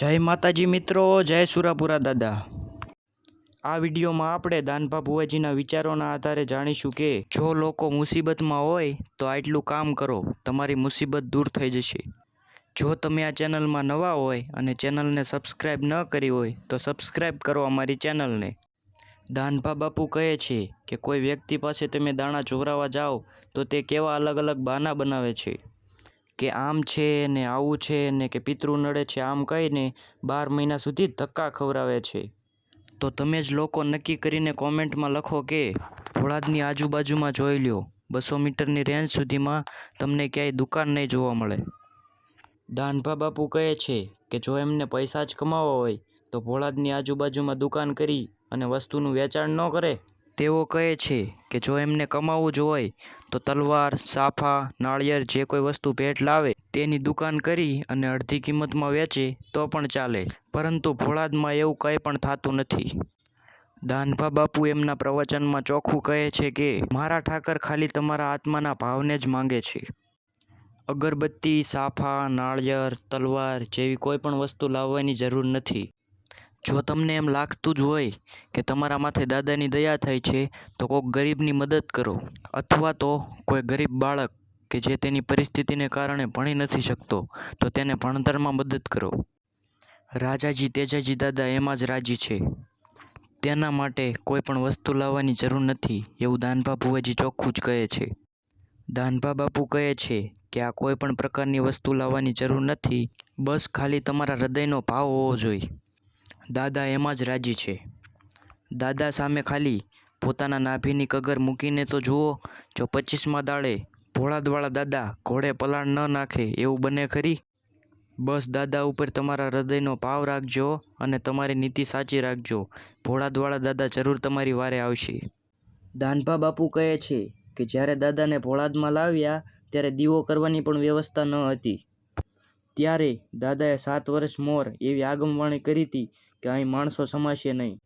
જય માતાજી મિત્રો, જય સુરાપુરા દાદા. આ વિડીયોમાં આપણે દાનભા ભુવાજીના વિચારોના આધારે જાણીશું કે જો લોકો મુસીબતમાં હોય તો આટલું કામ કરો, તમારી મુસીબત દૂર થઈ જશે. જો તમે આ ચેનલમાં નવા હોય અને ચેનલને સબસ્ક્રાઈબ ન કરી હોય, તો સબસ્ક્રાઈબ કરો અમારી ચેનલને. દાનભા બાપુ કહે છે કે કોઈ વ્યક્તિ પાસે તમે દાણા ચોરાવા જાઓ, તો તે કેવા અલગ અલગ બહાના બનાવે છે. કે આમ છે ને આવું છે ને કે પિતૃ નડે છે આમ કહીને બાર મહિના સુધી ધક્કા ખવડાવે છે. તો તમે જ લોકો નક્કી કરીને કોમેન્ટમાં લખો કે ભોળાદની આજુબાજુમાં જોઈ લ્યો. બસો મીટરની રેન્જ સુધીમાં તમને ક્યાંય દુકાન નહીં જોવા મળે. દાનભા બાપુ કહે છે કે જો એમને પૈસા જ કમાવા હોય તો ભોળાદની આજુબાજુમાં દુકાન કરી અને વસ્તુનું વેચાણ ન કરે. તેઓ કહે છે કે જો એમને કમાવવું જ હોય, તો તલવાર, સાફા, નાળિયેર જે કોઈ વસ્તુ ભેટ લાવે તેની દુકાન કરી અને અડધી કિંમતમાં વેચે તો પણ ચાલે. પરંતુ ભોળાદમાં એવું કંઈ પણ થતું નથી. દાનભા બાપુ એમના પ્રવચનમાં ચોખ્ખું કહે છે કે, મારા ઠાકર ખાલી તમારા આત્માના ભાવને જ માંગે છે. અગરબત્તી, સાફા, નાળિયેર, તલવાર જેવી કોઈ પણ વસ્તુ લાવવાની જરૂર નથી. જો તમને એમ લાગતું જ હોય કે તમારા માથે દાદાની દયા થાય છે, તો કોઈક ગરીબની મદદ કરો. અથવા તો કોઈ ગરીબ બાળક કે જે તેની પરિસ્થિતિને કારણે ભણી નથી શકતો, તો તેને ભણતરમાં મદદ કરો. રાજાજી, તેજાજી દાદા એમાં જ રાજી છે. તેના માટે કોઈ પણ વસ્તુ લાવવાની જરૂર નથી, એવું દાનભા ભુવાજી ચોખ્ખું જ કહે છે. દાનભા બાપુ કહે છે કે આ કોઈ પણ પ્રકારની વસ્તુ લાવવાની જરૂર નથી, બસ ખાલી તમારા હૃદયનો ભાવ હોવો જોઈએ. દાદા એમાં જ રાજી છે. દાદા સામે ખાલી પોતાના નાભીની કગર મૂકીને તો જુઓ, જો પચીસમાં દાડે ભોળાદવાળા દાદા ઘોડે પલાણ ન નાખે એવું બને ખરી? બસ દાદા ઉપર તમારા હૃદયનો ભાવ રાખજો અને તમારી નીતિ સાચી રાખજો. ભોળાદવાળા દાદા જરૂર તમારી વારે આવશે. દાનભા બાપુ કહે છે કે જ્યારે દાદાને ભોળાદમાં લાવ્યા ત્યારે દીવો કરવાની પણ વ્યવસ્થા ન હતી. ત્યારે દાદાએ સાત વર્ષ મોર એવી આગમવાણી કરી હતી કે અહીં માણસો સમાશે નહીં.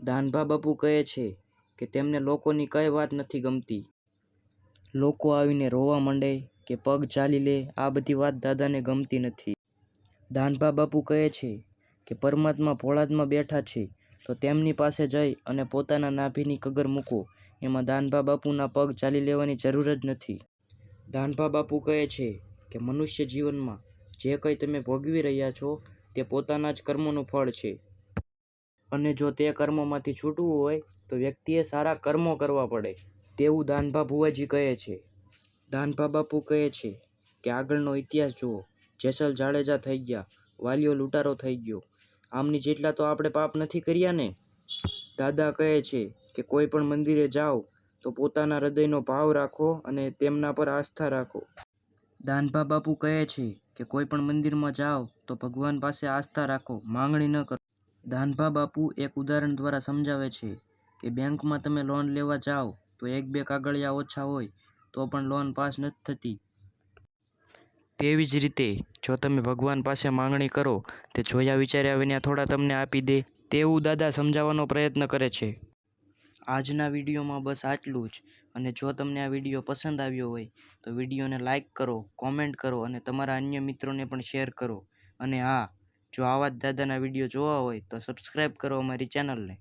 દાનભા બાપુ કહે છે કે તેમને લોકોની કઈ વાત નથી ગમતી. લોકો આવીને રોવા માંડે કે પગ ચાલી લે, આ બધી વાત દાદાને ગમતી નથી. દાનભા બાપુ કહે છે કે પરમાત્મા ભોળાદમાં બેઠા છે, તો તેમની પાસે જઈ અને પોતાના નાભીની કગર મૂકો. એમાં દાનભા બાપુના પગ ચાલી લેવાની જરૂર જ નથી. દાનભા બાપુ કહે છે કે મનુષ્ય જીવનમાં જે કંઈ તમે ભોગવી રહ્યા છો તે પોતાના જ કર્મોનું ફળ છે. અને જો તે કર્મોમાંથી છૂટવું હોય, તો વ્યક્તિએ સારા કર્મો કરવા પડે. તેવું દાનભા ભુવાજી કહે છે. દાનભા બાપુ કહે છે કે, આગળનો ઇતિહાસ જુઓ. જેસલ જાડેજા થઈ ગયા. વાલીઓ લૂંટારો થઈ ગયો. આમની જેટલા તો આપણે પાપ નથી કર્યા ને? દાદા કહે છે કે, કોઈ પણ મંદિરે જાઓ, તો પોતાના હૃદયનો ભાવ રાખો અને તેમના પર આસ્થા રાખો. દાનભા બાપુ કહે છે કે કોઈ પણ મંદિરમાં જાઓ તો ભગવાન પાસે આસ્થા રાખો, માંગણી ન કરો. દાનભા બાપુ એક ઉદાહરણ દ્વારા સમજાવે છે કે બેંકમાં તમે લોન લેવા જાઓ તો એક બે કાગળિયા ઓછા હોય તો પણ લોન પાસ નથી થતી. તેવી જ રીતે જો તમે ભગવાન પાસે માંગણી કરો, તે જોયા વિચાર્યા વિના થોડા તમને આપી દે તેવું દાદા સમજાવવાનો પ્રયત્ન કરે છે. આજના વિડીયોમાં બસ આટલું જ. અને જો તમને આ વીડિયો પસંદ આવ્યો હોય, તો વિડીયોને લાઇક કરો, કોમેન્ટ કરો અને તમારા અન્ય મિત્રોને પણ શેર કરો. અને હા, જો આવા જ દાદાના વીડિયો જોવા હોય, તો સબસ્ક્રાઈબ કરો અમારી ચેનલને.